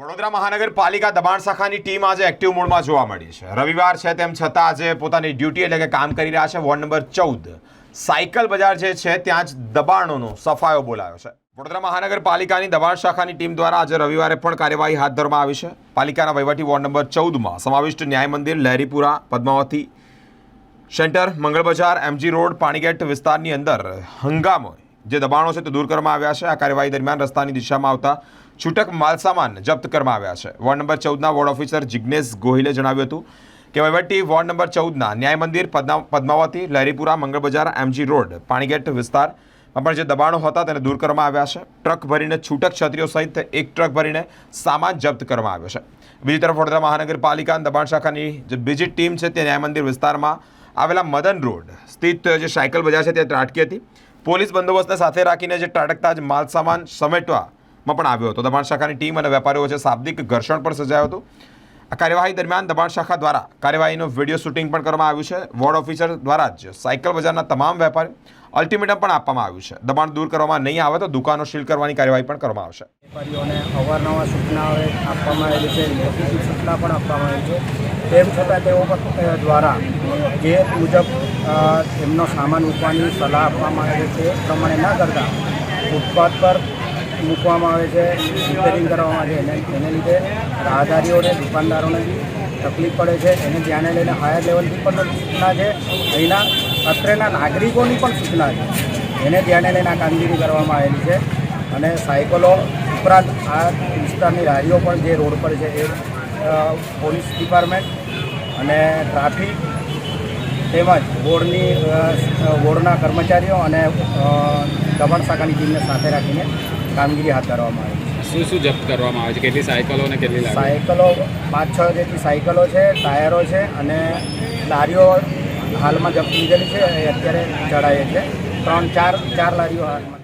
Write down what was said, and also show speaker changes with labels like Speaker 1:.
Speaker 1: વડોદરા મહાનગરપાલિકા દબાણ શાખાની ટીમ આજે એક્ટિવ મોડમાં જોવા મળી છે. રવિવાર છે તેમ છતાં આજે પોતાની ડ્યુટી એટલે કે કામ કરી રહ્યા છે. વોર્ડ નંબર ચૌદ. સાયકલ બજાર જે છે ત્યાં જ દબાણોનો સફાયો બોલાયો છે. વડોદરા મહાનગરપાલિકાની દબાણ શાખાની ટીમ દ્વારા આજે રવિવારે પણ કાર્યવાહી હાથ ધરવામાં આવી છે. પાલિકાના વહીવટી વોર્ડ નંબર ચૌદમાં સમાવિષ્ટ ન્યાય મંદિર, લહેરીપુરા, પદ્માવતી સેન્ટર, મંગળ બજાર, એમજી રોડ, પાણીગેટ વિસ્તારની અંદર હંગામો જે દબાણો છે તે દૂર કરવામાં આવ્યા છે. આ કાર્યવાહી દરમિયાન રસ્તાની દિશામાં આવતા છૂટક માલસામાન જપ્ત કરવામાં આવ્યા છે. વોર્ડ નંબર ચૌદના વોર્ડ ઓફિસર જિજ્ઞેશ ગોહિલે જણાવ્યું હતું કે વહીવટી વોર્ડ નંબર ચૌદના ન્યાય મંદિર પદ્મા- પદ્માવતી, લહેરીપુરા મંગળ બજાર એમજી રોડ, પાણીગેટ વિસ્તારમાં પણ જે દબાણો હતા તેને દૂર કરવામાં આવ્યા છે. ટ્રક ભરીને છૂટક છત્રીઓ સહિત એક ટ્રક ભરીને સામાન જપ્ત કરવામાં આવ્યો છે. બીજી તરફ વડોદરા મહાનગરપાલિકા દબાણ શાખાની જે બીજી ટીમ છે તે ન્યાય મંદિર વિસ્તારમાં આવેલા મદન રોડ સ્થિત જે સાયકલ બજાર છે ત્યાં ત્રાટકી હતી. પોલીસ બંદોબસ્તને સાથે રાખીને જે ત્રાટકતા જ માલ સામાન સમેટવામાં પણ આવ્યો હતો. દબાણ શાખાની ટીમ અને વેપારીઓ વચ્ચે શાબ્દિક ઘર્ષણ પણ સર્જાયું હતું. આ કાર્યવાહી દરમિયાન દબાણ શાખા દ્વારા કાર્યવાહીનો વીડિયો શૂટિંગ પણ કરવામાં આવ્યું છે. વોર્ડ ઓફિસર દ્વારા જ સાયકલ બજારના તમામ વેપારી અલ્ટિમેટમ પણ આપવામાં આવ્યું છે. દબાણ દૂર કરવામાં નહીં આવે તો દુકાનો સીલ કરવાની કાર્યવાહી પણ કરવામાં આવશે.
Speaker 2: વેપારીઓને અવારનવાર સૂચનાઓ આપવામાં આવેલી છે. સૂચના પણ આપવામાં આવી છે. તેમ છતાં તેઓ દ્વારા જે મુજબ એમનો સામાન મૂકવાની સલાહ આપવામાં આવે છે, એ પ્રમાણે ન કરતા ફૂટપાથ પર મૂકવામાં આવે છે રિપેરિંગ કરવામાં આવે છે. એને લીધે રાહદારીઓને, દુકાનદારોને તકલીફ પડે છે. એને ધ્યાને લઈને હાયર લેવલથી પણ સૂચના છે. અહીંના અત્રેના નાગરિકોની પણ સૂચના છે. એને ધ્યાને લઈને આ કામગીરી કરવામાં આવેલી છે. અને સાયકલો ઉપરાંત આ વિસ્તારની લારીઓ પણ જે રોડ પર છે એ પોલીસ ડિપાર્ટમેન્ટ અને ટ્રાફિક તેમજ બોર્ડની બોર્ડના કર્મચારીઓ અને દમણ શાખાની ટીમને સાથે રાખીને કામગીરી હાથ ધરવામાં આવી છે.
Speaker 3: શું શું જપ્ત કરવામાં આવે છે? કેટલી સાયકલો અને કેટલી
Speaker 2: સાયકલો પાંચ છ જેટલી સાયકલો છે ટાયરો છે અને લારીઓ હાલમાં જપ્ત લીધેલી છે. એ અત્યારે ચડાવીએ છે. ત્રણ ચાર ચાર લારીઓ હાલમાં.